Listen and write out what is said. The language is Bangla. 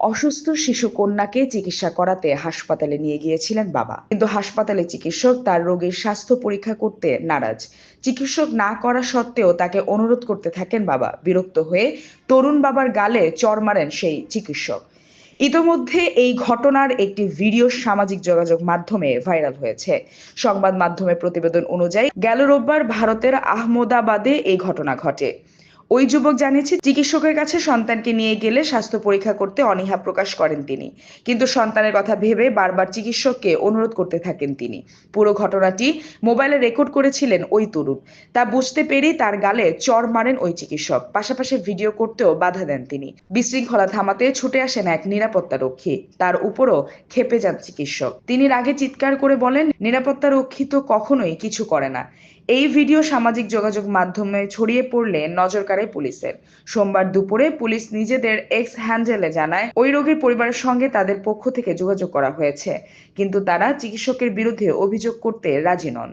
অসুস্থ শিশু কন্যাকে চিকিৎসা করাতে হাসপাতালে নিয়ে গিয়েছিলেন বাবা। কিন্তু হাসপাতালে চিকিৎসক তার রোগীর স্বাস্থ্য পরীক্ষা করতে নারাজ। চিকিৎসক না করা সত্ত্বেও তাকে অনুরোধ করতে থাকেন বাবা। বিরক্ত হয়ে তরুণ বাবার গালে চর মারেন সেই চিকিৎসক। ইতোমধ্যে এই ঘটনার একটি ভিডিও সামাজিক যোগাযোগ মাধ্যমে ভাইরাল হয়েছে। সংবাদ মাধ্যমে প্রতিবেদন অনুযায়ী গেল রোববার ভারতের আহমদাবাদে এই ঘটনা ঘটে। ওই যুবক জানিয়েছে, চিকিৎসকের কাছে সন্তানকে নিয়ে গেলে স্বাস্থ্য পরীক্ষা করতে অনীহা প্রকাশ করেন তিনি। কিন্তু সন্তানের কথা ভেবে বারবার চিকিৎসককে অনুরোধ করতে থাকেন তিনি। পুরো ঘটনাটি মোবাইলে রেকর্ড করেছিলেন ওই তরুণ। তা বুঝতে পেরেই তার গালে চর মারেন ওই চিকিৎসক। পাশাপাশি ভিডিও করতেও বাধা দেন তিনি। বিশৃঙ্খলা থামাতে ছুটে আসেন এক নিরাপত্তা রক্ষী তার উপরও খেপে যান চিকিৎসক। তিনি রাগে চিৎকার করে বলেন নিরাপত্তা রক্ষী তো কখনোই কিছু করে না। এই ভিডিও সামাজিক যোগাযোগ মাধ্যমে ছড়িয়ে পড়লে নজর কাড়ে পুলিশের। সোমবার দুপুরে পুলিশ নিজেদের এক্স হ্যান্ডেলে জানায়, ওই রোগীর পরিবারের সঙ্গে তাদের পক্ষ থেকে যোগাযোগ করা হয়েছে। কিন্তু তারা চিকিৎসকের বিরুদ্ধে অভিযোগ করতে রাজি নন।